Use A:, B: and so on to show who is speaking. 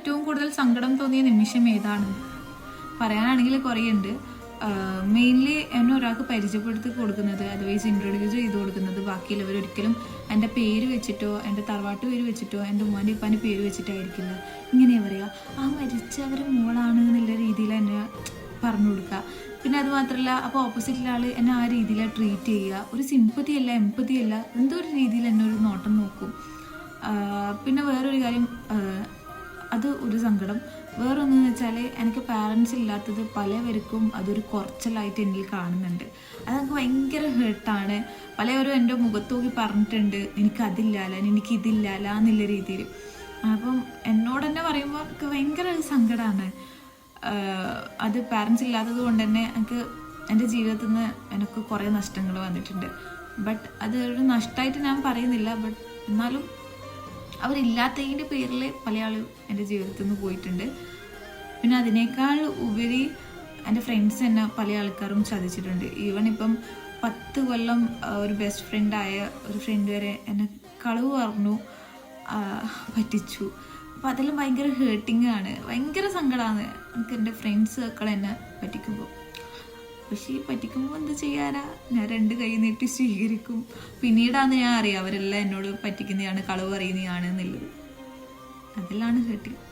A: ഏറ്റവും കൂടുതൽ സങ്കടം തോന്നിയ നിമിഷം ഏതാണ്? പറയാനാണെങ്കിൽ കുറേ ഉണ്ട് മെയിൻലി എന്നെ ഒരാൾക്ക് പരിചയപ്പെടുത്തി കൊടുക്കുന്നത് അതർവൈസ് ഇൻട്രൊഡ്യൂസ് ചെയ്ത് കൊടുക്കുന്നത് ബാക്കിയുള്ളവർ ഒരിക്കലും എന്റെ പേര് വെച്ചിട്ടോ എന്റെ തറവാട്ട് പേര് വെച്ചിട്ടോ എന്റെ ഉമ്മാന്റെ ഇപ്പാന്റെ പേര് വെച്ചിട്ടായിരിക്കില്ല. ഇങ്ങനെയാ പറയുക. ആ മരിച്ചവർ മോളാണ് എന്നുള്ള രീതിയിൽ എന്നെ പറഞ്ഞു കൊടുക്കുക. പിന്നെ അത് മാത്രമല്ല അപ്പോൾ ഓപ്പോസിറ്റിലെ എന്നെ ആ രീതിയിലാണ് ട്രീറ്റ് ചെയ്യുക. ഒരു സിമ്പതി അല്ല എമ്പതി അല്ല എന്തോ ഒരു രീതിയിൽ എന്നെ ഒരു നോട്ടം നോക്കും. പിന്നെ വേറൊരു കാര്യം അത് ഒരു സങ്കടം. വേറൊന്നെന്ന് വെച്ചാൽ എനിക്ക് പാരൻസ് ഇല്ലാത്തത് പലവർക്കും അതൊരു കുറച്ചിലായിട്ട് എന്നിൽ കാണുന്നുണ്ട്. അതെനിക്ക് ഭയങ്കര ഹേർട്ടാണ് പലവരും എന്റെ മുഖത്ത് നോക്കി പറഞ്ഞിട്ടുണ്ട് എനിക്കതില്ലാല എനിക്കിതില്ലാല എനിക്ക് എന്നുള്ള രീതിയിൽ അപ്പം എന്നോട് തന്നെ പറയുമ്പോൾ എനിക്ക് ഭയങ്കര സങ്കടമാണ് അത് പാരൻസ് ഇല്ലാത്തത് കൊണ്ട് തന്നെ എനിക്ക് എന്റെ ജീവിതത്തിൽ നിന്ന് എനിക്ക് കുറേ നഷ്ടങ്ങൾ വന്നിട്ടുണ്ട്. ബട്ട് അത് ഒരു നഷ്ടമായിട്ട് ഞാൻ പറയുന്നില്ല. ബട്ട് എന്നാലും അവരില്ലാത്തതിന്റെ പേരിൽ പല ആളും എന്റെ ജീവിതത്തിൽ നിന്ന് പോയിട്ടുണ്ട്. പിന്നെ അതിനേക്കാൾ ഉപരി എന്റെ ഫ്രണ്ട്സ് തന്നെ പല ആൾക്കാരും ചതിച്ചിട്ടുണ്ട്. ഈവൻ ഇപ്പം പത്ത് കൊല്ലം ഒരു ബെസ്റ്റ് ഫ്രണ്ടായ ഒരു ഫ്രണ്ട് വരെ എന്നെ കളവ് പറഞ്ഞു പറ്റിച്ചു. അപ്പം അതെല്ലാം ഭയങ്കര ഹേർട്ടിങ് ആണ്. ഭയങ്കര സങ്കടമാണ് എനിക്ക് എന്റെ ഫ്രണ്ട്സ് സർക്കിൾ എന്നെ പറ്റിക്കുമ്പോൾ പക്ഷേ ഈ പറ്റിക്കുമ്പോൾ എന്ത് ചെയ്യാനാ? ഞാൻ രണ്ട് കൈ നീട്ടി സ്വീകരിക്കും. പിന്നീടാണ് ഞാൻ അറിയാം അവരെല്ലാം എന്നോട് പറ്റിക്കുന്നതാണ് കളവ് പറയുന്നതാണ് എന്നുള്ളത്. അതിലാണ് ഹേർട്ടിങ്